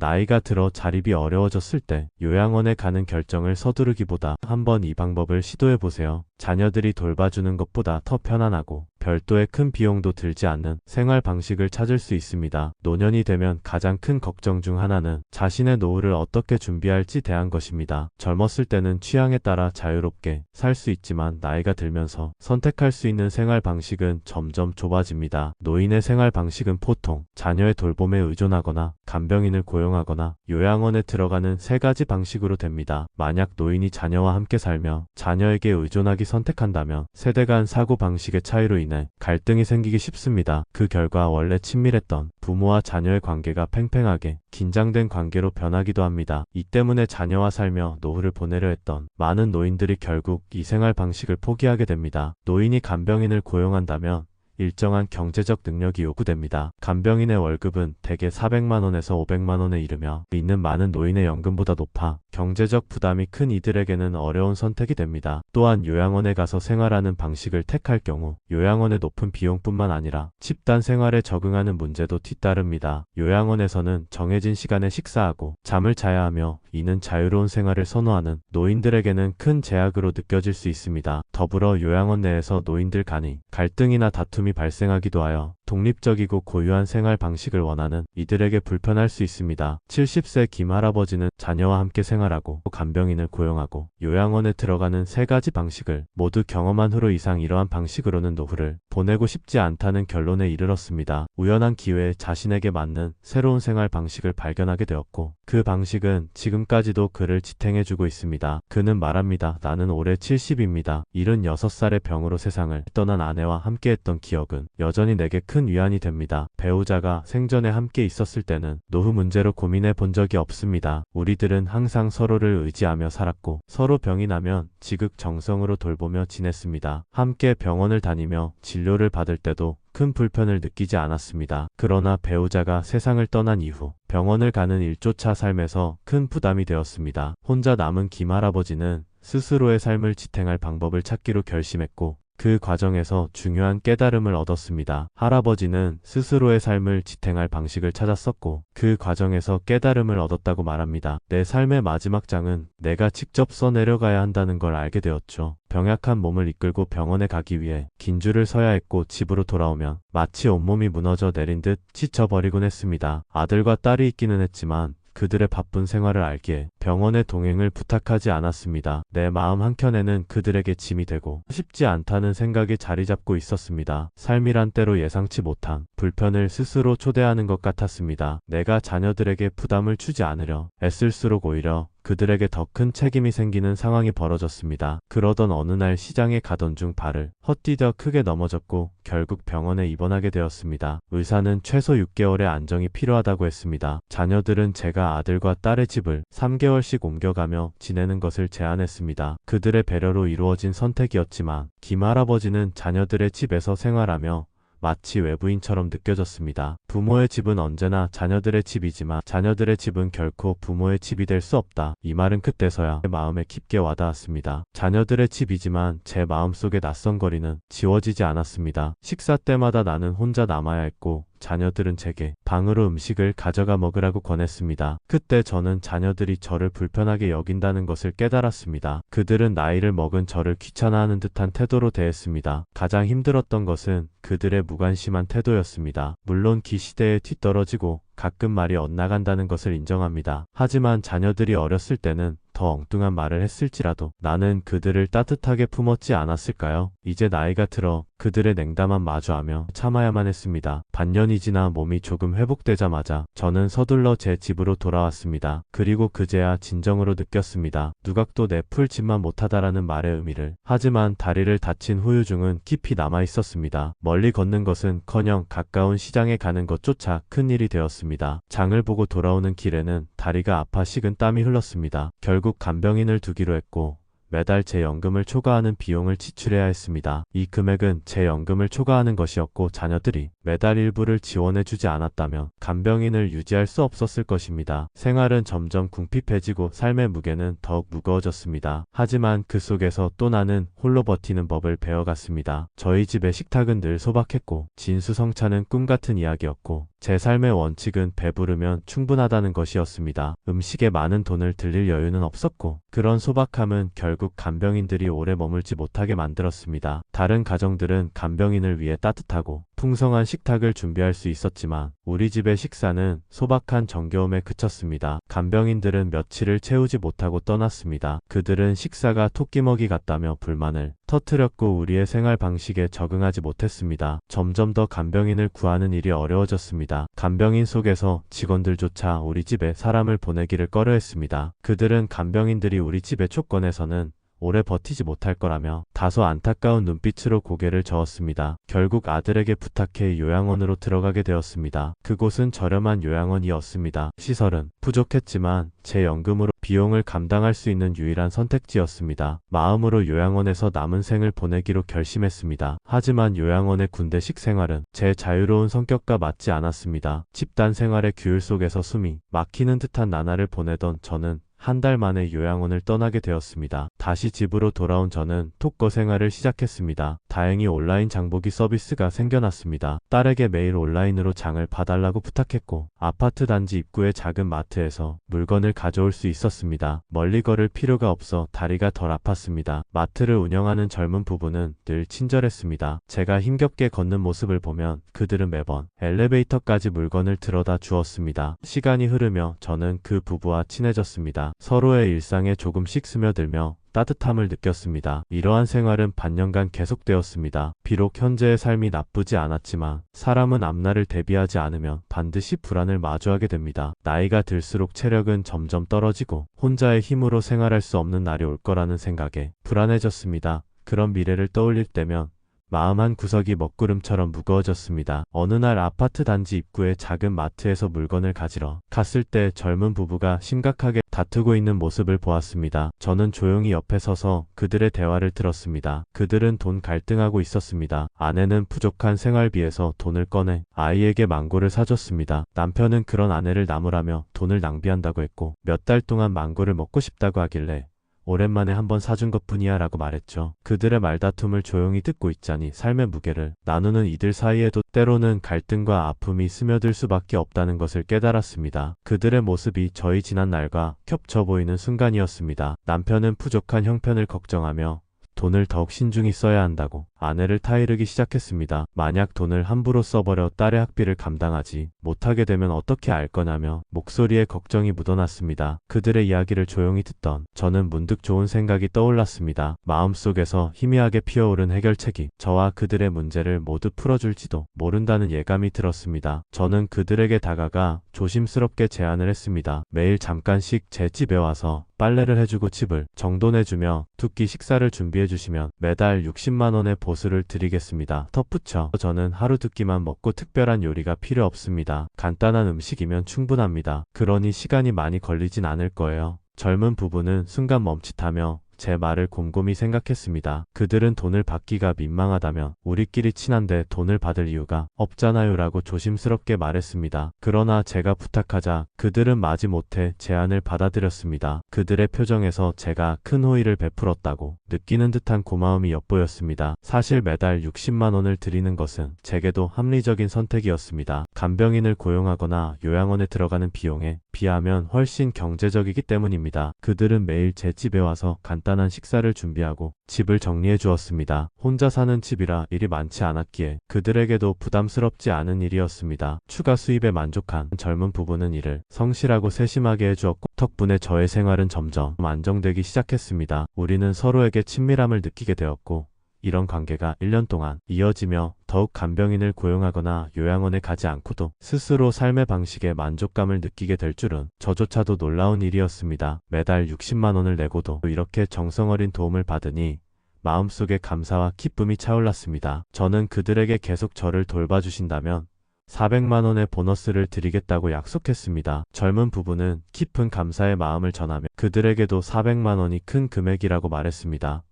나이가 들어 자립이 어려워졌을 때 요양원에 가는 결정을 서두르기보다 한번 이 방법을 시도해 보세요. 자녀들이 돌봐주는 것보다 더 편안하고 별도의 큰 비용도 들지 않는 생활 방식을 찾을 수 있습니다. 노년이 되면 가장 큰 걱정 중 하나는 자신의 노후를 어떻게 준비할지 대한 것입니다. 젊었을 때는 취향에 따라 자유롭게 살 수 있지만 나이가 들면서 선택할 수 있는 생활 방식은 점점 좁아집니다. 노인의 생활 방식은 보통 자녀의 돌봄에 의존하거나 간병인을 고용하거나 요양원에 들어가는 세 가지 방식으로 됩니다. 만약 노인이 자녀와 함께 살며 자녀에게 의존하기 선택한다면 세대 간 사고 방식의 차이로 인해 갈등이 생기기 쉽습니다. 그 결과 원래 친밀했던 부모와 자녀의 관계가 팽팽하게 긴장된 관계로 변하기도 합니다. 이 때문에 자녀와 살며 노후를 보내려 했던 많은 노인들이 결국 이 생활 방식을 포기하게 됩니다. 노인이 간병인을 고용한다면 일정한 경제적 능력이 요구됩니다. 간병인의 월급은 대개 400만원에서 500만원에 이르며 있는 많은 노인의 연금보다 높아 경제적 부담이 큰 이들에게는 어려운 선택이 됩니다. 또한 요양원에 가서 생활하는 방식을 택할 경우 요양원의 높은 비용뿐만 아니라 집단 생활에 적응하는 문제도 뒤따릅니다. 요양원에서는 정해진 시간에 식사하고 잠을 자야 하며 이는 자유로운 생활을 선호하는 노인들에게는 큰 제약으로 느껴질 수 있습니다. 더불어 요양원 내에서 노인들 간의 갈등이나 다툼이 발생하기도 하여 독립적이고 고유한 생활 방식을 원하는 이들에게 불편할 수 있습니다. 70세 김 할아버지는 자녀와 함께 생활하고 간병인을 고용하고 요양원에 들어가는 세 가지 방식을 모두 경험한 후로 이상 이러한 방식으로는 노후를 보내고 싶지 않다는 결론에 이르렀습니다. 우연한 기회에 자신에게 맞는 새로운 생활 방식을 발견하게 되었고 그 방식은 지금까지도 그를 지탱해주고 있습니다. 그는 말합니다. 나는 올해 70입니다. 76살의 병으로 세상을 떠난 아내와 함께했던 기억은 여전히 내게 큰 위안이 됩니다. 배우자가 생전에 함께 있었을 때는 노후 문제로 고민해 본 적이 없습니다. 우리들은 항상 서로를 의지하며 살았고 서로 병이 나면 지극정성으로 돌보며 지냈습니다. 함께 병원을 다니며 진료를 받을 때도 큰 불편을 느끼지 않았습니다. 그러나 배우자가 세상을 떠난 이후 병원을 가는 일조차 삶에서 큰 부담이 되었습니다. 혼자 남은 김 할아버지는 스스로의 삶을 지탱할 방법을 찾기로 결심했고 그 과정에서 중요한 깨달음을 얻었습니다. 할아버지는 스스로의 삶을 지탱할 방식을 찾았었고 그 과정에서 깨달음을 얻었다고 말합니다. 내 삶의 마지막 장은 내가 직접 써내려가야 한다는 걸 알게 되었죠. 병약한 몸을 이끌고 병원에 가기 위해 긴 줄을 서야 했고 집으로 돌아오면 마치 온몸이 무너져 내린 듯 지쳐버리곤 했습니다. 아들과 딸이 있기는 했지만 그들의 바쁜 생활을 알기에 병원의 동행을 부탁하지 않았습니다. 내 마음 한켠에는 그들에게 짐이 되고 쉽지 않다는 생각이 자리 잡고 있었습니다. 삶이란 때로 예상치 못한 불편을 스스로 초대하는 것 같았습니다. 내가 자녀들에게 부담을 주지 않으려 애쓸수록 오히려 그들에게 더 큰 책임이 생기는 상황이 벌어졌습니다. 그러던 어느 날 시장에 가던 중 발을 헛디뎌 크게 넘어졌고 결국 병원에 입원하게 되었습니다. 의사는 최소 6개월의 안정이 필요하다고 했습니다. 자녀들은 제가 아들과 딸의 집을 3개월씩 옮겨가며 지내는 것을 제안했습니다. 그들의 배려로 이루어진 선택이었지만 김 할아버지는 자녀들의 집에서 생활하며 마치 외부인처럼 느껴졌습니다. 부모의 집은 언제나 자녀들의 집이지만 자녀들의 집은 결코 부모의 집이 될 수 없다. 이 말은 그때서야 제 마음에 깊게 와닿았습니다. 자녀들의 집이지만 제 마음속의 낯선 거리는 지워지지 않았습니다. 식사 때마다 나는 혼자 남아야 했고 자녀들은 제게 방으로 음식을 가져가 먹으라고 권했습니다. 그때 저는 자녀들이 저를 불편하게 여긴다는 것을 깨달았습니다. 그들은 나이를 먹은 저를 귀찮아하는 듯한 태도로 대했습니다. 가장 힘들었던 것은 그들의 무관심한 태도였습니다. 물론 기 시대에 뒤떨어지고 가끔 말이 엇나간다는 것을 인정합니다. 하지만 자녀들이 어렸을 때는 더 엉뚱한 말을 했을지라도 나는 그들을 따뜻하게 품었지 않았을까요? 이제 나이가 들어 그들의 냉담한 마주하며 참아야만 했습니다. 반년이 지나 몸이 조금 회복되자마자 저는 서둘러 제 집으로 돌아왔습니다. 그리고 그제야 진정으로 느꼈습니다. 누각도 내 풀짓만 못하다라는 말의 의미를. 하지만 다리를 다친 후유증은 깊이 남아 있었습니다. 멀리 걷는 것은커녕 가까운 시장에 가는 것조차 큰 일이 되었습니다. 장을 보고 돌아오는 길에는 다리가 아파 식은 땀이 흘렀습니다. 결국 간병인을 두기로 했고 매달 제 연금을 초과하는 비용을 지출해야 했습니다. 이 금액은 제 연금을 초과하는 것이었고 자녀들이 매달 일부를 지원해주지 않았다면 간병인을 유지할 수 없었을 것입니다. 생활은 점점 궁핍해지고 삶의 무게는 더욱 무거워졌습니다. 하지만 그 속에서 또 나는 홀로 버티는 법을 배워갔습니다. 저희 집의 식탁은 늘 소박했고 진수성찬은 꿈 같은 이야기였고 제 삶의 원칙은 배부르면 충분하다는 것이었습니다. 음식에 많은 돈을 들릴 여유는 없었고 그런 소박함은 결국 간병인들이 오래 머물지 못하게 만들었습니다. 다른 가정들은 간병인을 위해 따뜻하고 풍성한 식탁을 준비할 수 있었지만 우리 집의 식사는 소박한 정겨움에 그쳤습니다. 간병인들은 며칠을 채우지 못하고 떠났습니다. 그들은 식사가 토끼먹이 같다며 불만을 터뜨렸고 우리의 생활 방식에 적응하지 못했습니다. 점점 더 간병인을 구하는 일이 어려워졌습니다. 간병인 속에서 직원들조차 우리 집에 사람을 보내기를 꺼려했습니다. 그들은 간병인들이 우리 집에 촉권에서는 오래 버티지 못할 거라며 다소 안타까운 눈빛으로 고개를 저었습니다. 결국 아들에게 부탁해 요양원으로 들어가게 되었습니다. 그곳은 저렴한 요양원이었습니다. 시설은 부족했지만 제 연금으로 비용을 감당할 수 있는 유일한 선택지였습니다. 마음으로 요양원에서 남은 생을 보내기로 결심했습니다. 하지만 요양원의 군대식 생활은 제 자유로운 성격과 맞지 않았습니다. 집단 생활의 규율 속에서 숨이 막히는 듯한 나날을 보내던 저는 한 달 만에 요양원을 떠나게 되었습니다. 다시 집으로 돌아온 저는 톡거 생활을 시작했습니다. 다행히 온라인 장보기 서비스가 생겨났습니다. 딸에게 매일 온라인으로 장을 봐달라고 부탁했고 아파트 단지 입구의 작은 마트에서 물건을 가져올 수 있었습니다. 멀리 걸을 필요가 없어 다리가 덜 아팠습니다. 마트를 운영하는 젊은 부부는 늘 친절했습니다. 제가 힘겹게 걷는 모습을 보면 그들은 매번 엘리베이터까지 물건을 들어다 주었습니다. 시간이 흐르며 저는 그 부부와 친해졌습니다. 서로의 일상에 조금씩 스며들며 따뜻함을 느꼈습니다. 이러한 생활은 반년간 계속되었습니다. 비록 현재의 삶이 나쁘지 않았지만 사람은 앞날을 대비하지 않으면 반드시 불안을 마주하게 됩니다. 나이가 들수록 체력은 점점 떨어지고 혼자의 힘으로 생활할 수 없는 날이 올 거라는 생각에 불안해졌습니다. 그런 미래를 떠올릴 때면 마음 한 구석이 먹구름처럼 무거워졌습니다. 어느 날 아파트 단지 입구의 작은 마트에서 물건을 가지러 갔을 때 젊은 부부가 심각하게 다투고 있는 모습을 보았습니다. 저는 조용히 옆에 서서 그들의 대화를 들었습니다. 그들은 돈 갈등하고 있었습니다. 아내는 부족한 생활비에서 돈을 꺼내 아이에게 망고를 사줬습니다. 남편은 그런 아내를 나무라며 돈을 낭비한다고 했고 몇 달 동안 망고를 먹고 싶다고 하길래 오랜만에 한번 사준 것 뿐이야 라고 말했죠. 그들의 말다툼을 조용히 듣고 있자니 삶의 무게를 나누는 이들 사이에도 때로는 갈등과 아픔이 스며들 수밖에 없다는 것을 깨달았습니다. 그들의 모습이 저희 지난 날과 겹쳐 보이는 순간이었습니다. 남편은 부족한 형편을 걱정하며 돈을 더욱 신중히 써야 한다고 아내를 타이르기 시작했습니다. 만약 돈을 함부로 써버려 딸의 학비를 감당하지 못하게 되면 어떻게 알 거냐며 목소리에 걱정이 묻어났습니다. 그들의 이야기를 조용히 듣던 저는 문득 좋은 생각이 떠올랐습니다. 마음속에서 희미하게 피어오른 해결책이 저와 그들의 문제를 모두 풀어줄지도 모른다는 예감이 들었습니다. 저는 그들에게 다가가 조심스럽게 제안을 했습니다. 매일 잠깐씩 제 집에 와서 빨래를 해주고 집을 정돈해주며 두 끼 식사를 준비해주시면 매달 60만원의 보수를 드리겠습니다. 덧붙여 저는 하루 두 끼만 먹고 특별한 요리가 필요 없습니다. 간단한 음식이면 충분합니다. 그러니 시간이 많이 걸리진 않을 거예요. 젊은 부부는 순간 멈칫하며 제 말을 곰곰이 생각했습니다. 그들은 돈을 받기가 민망하다면 우리끼리 친한데 돈을 받을 이유가 없잖아요 라고 조심스럽게 말했습니다. 그러나 제가 부탁하자 그들은 마지못해 제안을 받아들였습니다. 그들의 표정에서 제가 큰 호의를 베풀었다고 느끼는 듯한 고마움이 엿보였습니다. 사실 매달 60만 원을 드리는 것은 제게도 합리적인 선택이었습니다. 간병인을 고용하거나 요양원에 들어가는 비용에 비하면 훨씬 경제적이기 때문입니다. 그들은 매일 제 집에 와서 간단한 식사를 준비하고 집을 정리해 주었습니다. 혼자 사는 집이라 일이 많지 않았기에 그들에게도 부담스럽지 않은 일이었습니다. 추가 수입에 만족한 젊은 부부는 이를 성실하고 세심하게 해주었고 덕분에 저의 생활은 점점 안정되기 시작했습니다. 우리는 서로에게 친밀함을 느끼게 되었고 이런 관계가 1년 동안 이어지며 더욱 간병인을 고용하거나 요양원에 가지 않고도 스스로 삶의 방식에 만족감을 느끼게 될 줄은 저조차도 놀라운 일이었습니다. 매달 60만 원을 내고도 이렇게 정성어린 도움을 받으니 마음속에 감사와 기쁨이 차올랐습니다. 저는 그들에게 계속 저를 돌봐주신다면 400만 원의 보너스를 드리겠다고 약속했습니다. 젊은 부부는 깊은 감사의 마음을 전하며 그들에게도 400만 원이 큰 금액이라고 말했습니다.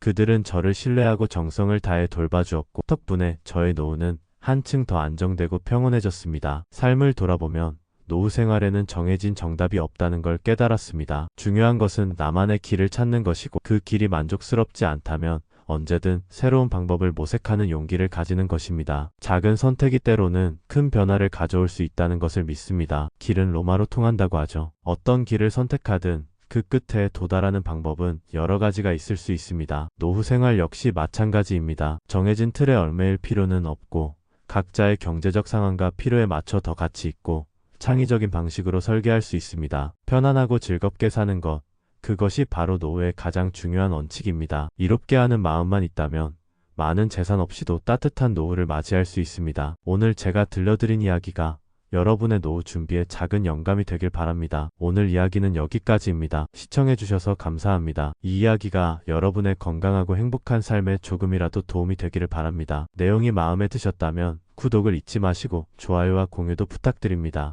그들은 저를 신뢰하고 정성을 다해 돌봐주었고 덕분에 저의 노후는 한층 더 안정되고 평온해졌습니다. 삶을 돌아보면 노후 생활에는 정해진 정답이 없다는 걸 깨달았습니다. 중요한 것은 나만의 길을 찾는 것이고 그 길이 만족스럽지 않다면 언제든 새로운 방법을 모색하는 용기를 가지는 것입니다. 작은 선택이 때로는 큰 변화를 가져올 수 있다는 것을 믿습니다. 길은 로마로 통한다고 하죠. 어떤 길을 선택하든 그 끝에 도달하는 방법은 여러 가지가 있을 수 있습니다. 노후 생활 역시 마찬가지입니다. 정해진 틀에 얽매일 필요는 없고 각자의 경제적 상황과 필요에 맞춰 더 가치 있고 창의적인 방식으로 설계할 수 있습니다. 편안하고 즐겁게 사는 것, 그것이 바로 노후의 가장 중요한 원칙입니다. 이롭게 하는 마음만 있다면 많은 재산 없이도 따뜻한 노후를 맞이할 수 있습니다. 오늘 제가 들려드린 이야기가 여러분의 노후 준비에 작은 영감이 되길 바랍니다. 오늘 이야기는 여기까지입니다. 시청해주셔서 감사합니다. 이 이야기가 여러분의 건강하고 행복한 삶에 조금이라도 도움이 되기를 바랍니다. 내용이 마음에 드셨다면 구독을 잊지 마시고 좋아요와 공유도 부탁드립니다.